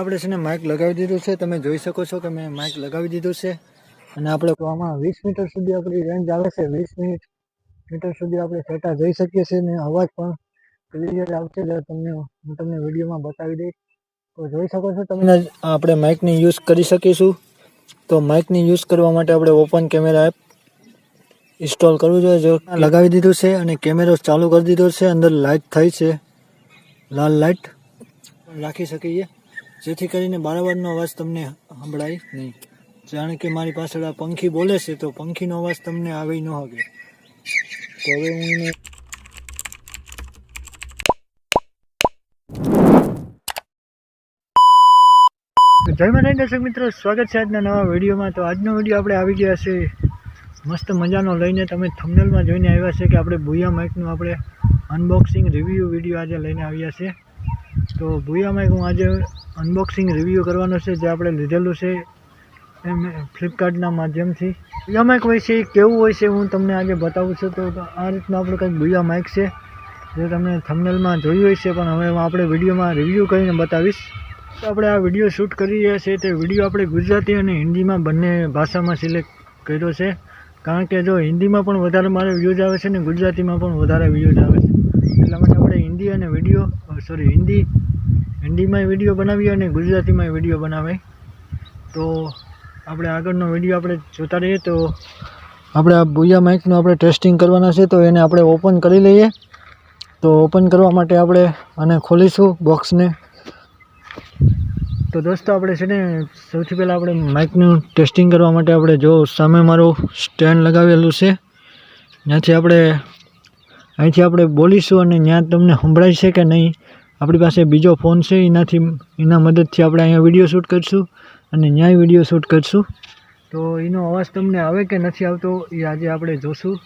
આપણે છે ને માઇક લગાવી દીધું છે. તમે જોઈ શકો છો કે મેં માઇક લગાવી દીધું છે. અને આપણે આમાં વીસ મીટર સુધી આપણી રેન્જ આવે છે. વીસ મિનિટ મીટર સુધી આપણે સેટા જઈ શકીએ છીએ ને અવાજ પણ ક્લિયર આવશે. જ્યારે તમને હું તમને વિડીયોમાં બતાવી દઈશ. તો જોઈ શકો છો તમને આપણે માઇકની યુઝ કરી શકીશું. તો માઇકની યુઝ કરવા માટે આપણે ઓપન કેમેરા એપ ઇન્સ્ટોલ કરવું જોઈએ. જો લગાવી દીધું છે અને કેમેરો ચાલુ કરી દીધો છે. અંદર લાઇટ થઈ છે. લાલ લાઇટ રાખી શકીએ. જેથી કરીને બારબારનો અવાજ તમને સંભળાય નહીં. જાણે કે મારી પાછળ આ પંખી બોલે છે, તો પંખીનો અવાજ તમને આવી ન શકે તો હવે હું એને જય દર્શક મિત્રો, સ્વાગત છે આજના નવા વિડીયોમાં. તો આજનો વીડિયો આપણે આવી ગયા છે મસ્ત મજાનો લઈને. તમે થંબનેલમાં જોઈને આવ્યા છે કે આપણે ભૂયા માઇકનું આપણે અનબોક્સિંગ રિવ્યૂ વીડિયો આજે લઈને આવ્યા છે. તો ભૂયા માઇક હું આજે અનબોક્સિંગ રિવ્યૂ કરવાનો છે, જે આપણે લીધેલું છે, એમ ફ્લિપકાર્ટના માધ્યમથી. ભૂયા માઇક હોય છે, એ કેવું હોય છે હું તમને આજે બતાવું છું. તો આ રીતનું આપણું કંઈક ભૂયા માઇક છે, જે તમને થમનેલમાં જોયું હોય છે, પણ હવે આપણે વિડીયોમાં રિવ્યૂ કરીને બતાવીશ. તો આપણે આ વીડિયો શૂટ કરી રહ્યા છીએ તે વીડિયો આપણે ગુજરાતી અને હિન્દીમાં બંને ભાષામાં સિલેક્ટ કર્યો છે. કારણ કે જો હિન્દીમાં પણ વધારે મારે વ્યૂઝ આવે છે ને ગુજરાતીમાં પણ વધારે વ્યૂઝ આવે છે. એટલા માટે આપણે હિન્દી અને વીડિયો સોરી હિન્દી હિન્દીમાં વીડિયો બનાવીએ અને ગુજરાતીમાં વીડિયો બનાવે. તો આપણે આગળનો વીડિયો આપણે જોતા રહીએ. તો આપણે આ બુયા માઇકનું આપણે ટેસ્ટિંગ કરવાના છે, તો એને આપણે ઓપન કરી લઈએ. તો ઓપન કરવા માટે આપણે આને ખોલીશું બોક્સને. તો દોસ્તો, આપણે છે ને સૌથી પહેલાં આપણે માઇકનું ટેસ્ટિંગ કરવા માટે આપણે જો સામે મારું સ્ટેન્ડ લગાવેલું છે. ત્યાંથી આપણે અહીંથી આપણે બોલીશું અને ત્યાં તમને સંભળાય છે કે નહીં. આપણી પાસે બીજો ફોન છે, એનાથી એના મદદથી આપણે અહીંયા વીડિયો શૂટ કરીશું અને ન્યાય વીડિયો શૂટ કરીશું. તો એનો અવાજ તમને આવે કે નથી આવતો, એ આજે આપણે જોશું.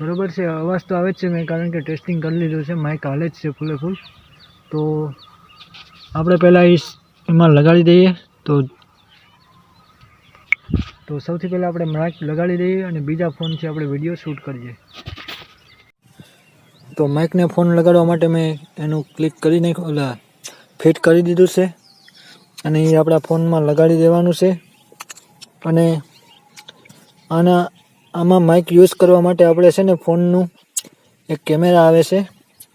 બરાબર છે, અવાજ તો આવે જ છે મેં, કારણ કે ટેસ્ટિંગ કરી લીધું છે માઇક હાલે જ છે ફૂલે ફૂલ. તો આપણે પહેલાં એ એમાં લગાડી દઈએ. તો તો સૌથી પહેલાં આપણે માઇક લગાડી દઈએ અને બીજા ફોનથી આપણે વીડિયો શૂટ કરીએ. તો માઇકને ફોન લગાડવા માટે મેં એનું ક્લિક કરી નાખ્યું, ઓલા ફિટ કરી દીધું છે. અને એ આપણા ફોનમાં લગાડી દેવાનું છે. અને આના, આમાં માઇક યુઝ કરવા માટે આપણે છે ને ફોનનું એક કેમેરા આવે છે,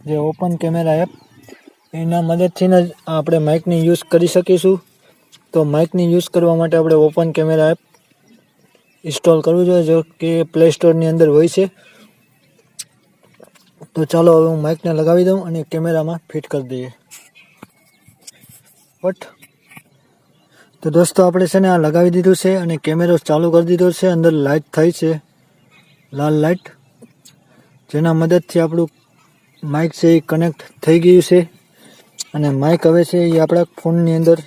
જે ઓપન કેમેરા એપ. એના મદદથી જ આપણે માઇકની યુઝ કરી શકીશું. તો માઇકની યુઝ કરવા માટે આપણે ઓપન કેમેરા એપ ઇન્સ્ટોલ કરવું જોઈએ, જો કે પ્લે સ્ટોરની અંદર હોય છે. તો ચાલો હવે હું માઇકને લગાવી દઉં અને કેમેરામાં ફિટ કરી દઈએ. બટ તો દોસ્તો, આપણે છે ને આ લગાવી દીધું છે અને કેમેરો ચાલુ કરી દીધો છે. અંદર લાઇટ થઈ છે. લાલ લાઇટ જેના મદદથી આપણું માઇક છે એ કનેક્ટ થઈ ગયું છે. અને માઇક હવે છે એ આપણા ફોનની અંદર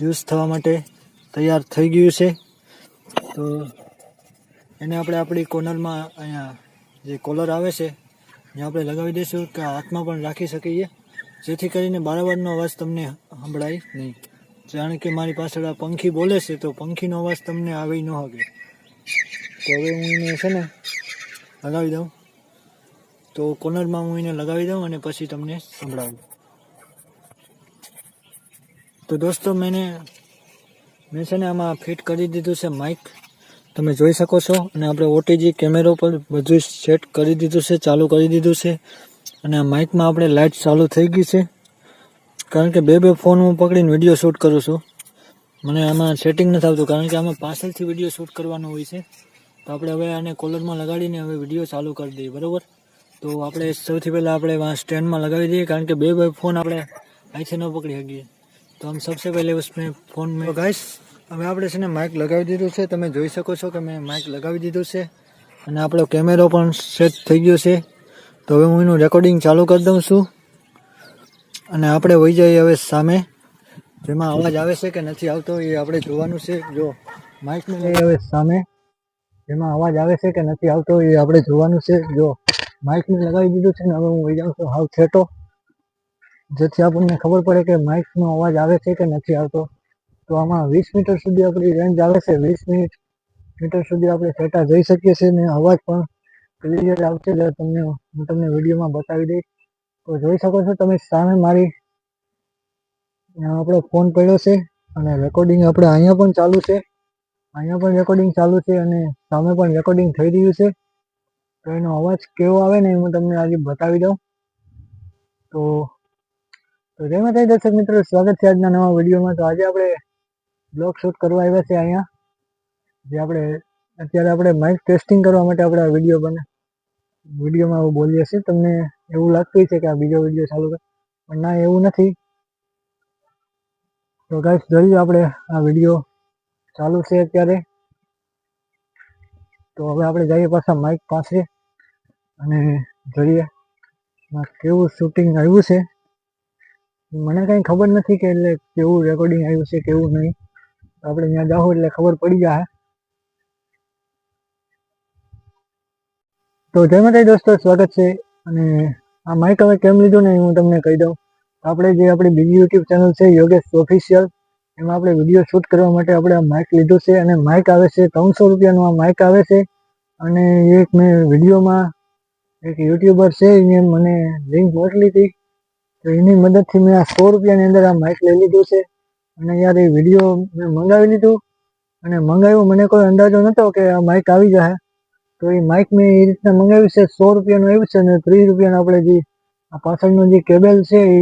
યુઝ થવા માટે તૈયાર થઈ ગયું છે. તો એને આપણે આપણી કોર્નરમાં અહીંયા જે કોલર આવે છે ત્યાં આપણે લગાવી દઈશું કે હાથમાં પણ રાખી શકીએ. જેથી કરીને બારબારનો અવાજ તમને સંભળાય નહીં. જાણે કે મારી પાછળ આ પંખી બોલે છે, તો પંખીનો અવાજ તમને આવી ન શકે. તો હવે હું એને છે ને લગાવી દઉં. તો કોર્નરમાં હું એને લગાવી દઉં અને પછી તમને સંભળાવું. તો દોસ્તો મેને મેં છે ને આમાં ફિટ કરી દીધું છે માઇક તમે જોઈ શકો છો અને આપણે ઓટીજી કેમેરો પર બધું સેટ કરી દીધું છે ચાલુ કરી દીધું છે અને આ માઇકમાં આપણે લાઇટ ચાલુ થઈ ગઈ છે કારણ કે બે બે ફોન હું પકડીને વિડીયો શૂટ કરું છું મને આમાં સેટિંગ નથી આવતું કારણ કે આમાં પાછળથી વિડીયો શૂટ કરવાનો હોય છે તો આપણે હવે આને કોલરમાં લગાડીને હવે વિડીયો ચાલુ કરી દઈએ બરાબર તો આપણે સૌથી પહેલાં આપણે સ્ટેન્ડમાં લગાવી દઈએ કારણ કે બે બે ફોન આપણે અહીંથી ન પકડી શકીએ તો આમ સૌથી પહેલે उसमें ફોન મેં ગાઈસ હવે આપણે છે ને માઇક લગાવી દીધું છે. તમે જોઈ શકો છો કે મેં માઇક લગાવી દીધું છે અને આપણો કેમેરો પણ સેટ થઈ ગયો છે. તો હવે હું એનું રેકોર્ડિંગ ચાલુ કરી દઉં છું. અને આપણે વહી જઈએ હવે સામે. જેમાં અવાજ આવે છે કે નથી આવતો એ આપણે જોવાનું છે. જો માઇકને લઈ હવે સામે. જેમાં અવાજ આવે છે કે નથી આવતો એ આપણે જોવાનું છે. જો માઇકને લગાવી દીધું છે ને હવે હું વહી જાઉં છું હાવ છેટો. જેથી આપણને ખબર પડે કે માઇકનો અવાજ આવે છે કે નથી આવતો. તો આમાં વીસ મીટર સુધી આપણી રેન્જ આવે છે. વીસ મિનિટ મીટર સુધી આપણે ફેટા જઈ શકીએ છીએ ને અવાજ પણ ક્લિયર આવશે જ્યારે તમને, હું તમને વિડીયોમાં બતાવી દઈશ. તો જોઈ શકો છો તમે સામે મારી આપણો ફોન પડ્યો છે અને રેકોર્ડિંગ આપણે અહીંયા પણ ચાલુ છે. અહીંયા પણ રેકોર્ડિંગ ચાલુ છે અને સામે પણ રેકોર્ડિંગ થઈ રહ્યું છે. તો એનો અવાજ કેવો આવે ને હું તમને આજે બતાવી દઉં. તો તો જય માતા દર્શક મિત્રો, સ્વાગત છે આજના નવા વિડીયોમાં. તો આજે આપણે બ્લોગ શૂટ કરવા આવ્યા છે અહીંયા. જે આપણે, અત્યારે આપણે માઇક ટેસ્ટિંગ કરવા માટે આપણે આ વીડિયો બને. વિડીયોમાં એવું બોલીએ છીએ. તમને એવું લાગતું છે કે આ બીજો વીડિયો ચાલુ કરે. પણ ના, એવું નથી. તો ગાઈસ જોઈએ આપણે આ વીડિયો ચાલુ છે અત્યારે. તો હવે આપણે જઈએ પાછા માઇક પાસે અને જોઈએ કેવું શૂટિંગ આવ્યું છે. મને કંઈ ખબર નથી કે એટલે કેવું રેકોર્ડિંગ આવ્યું છે, કેવું નહીં. આપણે ત્યાં જાઓ એટલે ખબર પડી જાય તો જય માતાજી દોસ્તો, સ્વાગત છે. અને આ માઇક હવે કેમ લીધું ને હું તમને કહી દઉં. આપણે જે આપણી બીજી યુટ્યુબ ચેનલ છે, યોગેશ ઓફિશિયલ એમાં આપણે વીડિયો શૂટ કરવા માટે આપણે આ માઇક લીધું છે અને માઇક આવે છે ત્રણસો રૂપિયાનું આ માઇક આવે છે. અને એક મેં વિડીયોમાં એક યુટ્યુબર છે, એને મને લિંક મોકલી હતી. તો એની મદદથી મેં આ સો રૂપિયાની અંદર આ માઇક લઈ લીધું છે. અને યાર એ વીડિયો મેં મંગાવી લીધું અને મંગાવ્યું, મને કોઈ અંદાજો નહોતો કે આ માઇક આવી જાય તો એ માઇક મેં એ રીતના મંગાવ્યું છે, સો રૂપિયાનું આવ્યું છે અને ત્રીસ રૂપિયાનું આપણે જે આ પાછળનું જે કેબલ છે એ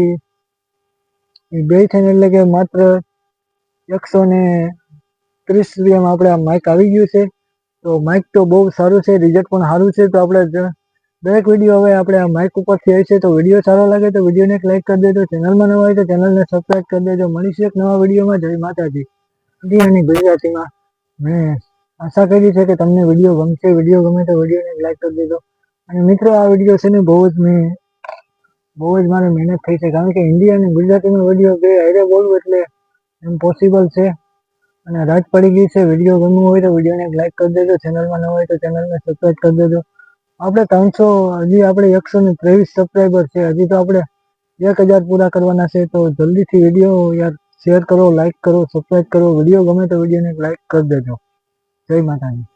એ બે થઈને એટલે કે માત્ર એકસો ને ત્રીસ રૂપિયામાં આપણે આ માઇક આવી ગયું છે. તો માઇક તો બહુ સારું છે રિઝલ્ટ પણ સારું છે. તો આપણે દરેક વીડિયો હવે આપણે આ માઇક ઉપરથી આવી છે, તો વીડિયો સારો લાગે તો વિડીયોને એક લાઇક કરી દેજો. ચેનલમાં નવા હોય તો ચેનલને સબસ્ક્રાઈબ કરી દેજો. મળીશું એક નવા વિડીયોમાં જય માતાજી. અને ગુજરાતીમાં. મેં આશા કરી છે કે તમને વીડિયો ગમશે. વીડિયો ગમે તો વિડીયોને એક લાઇક કરી દેજો. અને મિત્રો, આ વીડિયો છે ને બહુ જ મેં, બહુ જ મારે મહેનત થઈ છે. કારણ કે હિન્દી અને ગુજરાતીમાં વીડિયો બે હારે બોલવું એટલે ઇમ્પોસિબલ છે. અને રાત પડી ગઈ છે. વીડિયો ગમવું હોય તો વિડીયોને લાઈક કરી દેજો. ચેનલમાં ન હોય તો ચેનલને સબસ્ક્રાઈબ કરી દેજો. આપણે ત્રણસો, હજી આપણે એકસો ને ત્રેવીસ સબસ્ક્રાઈબર છે, હજી તો આપણે એક હજાર પૂરા કરવાના છે, તો જલ્દીથી વીડિયો યાર શેર કરો લાઇક કરો સબસ્ક્રાઈબ કરો વીડિયો ગમે તો વિડીયોને લાઇક કરી દેજો. જય માતાજી.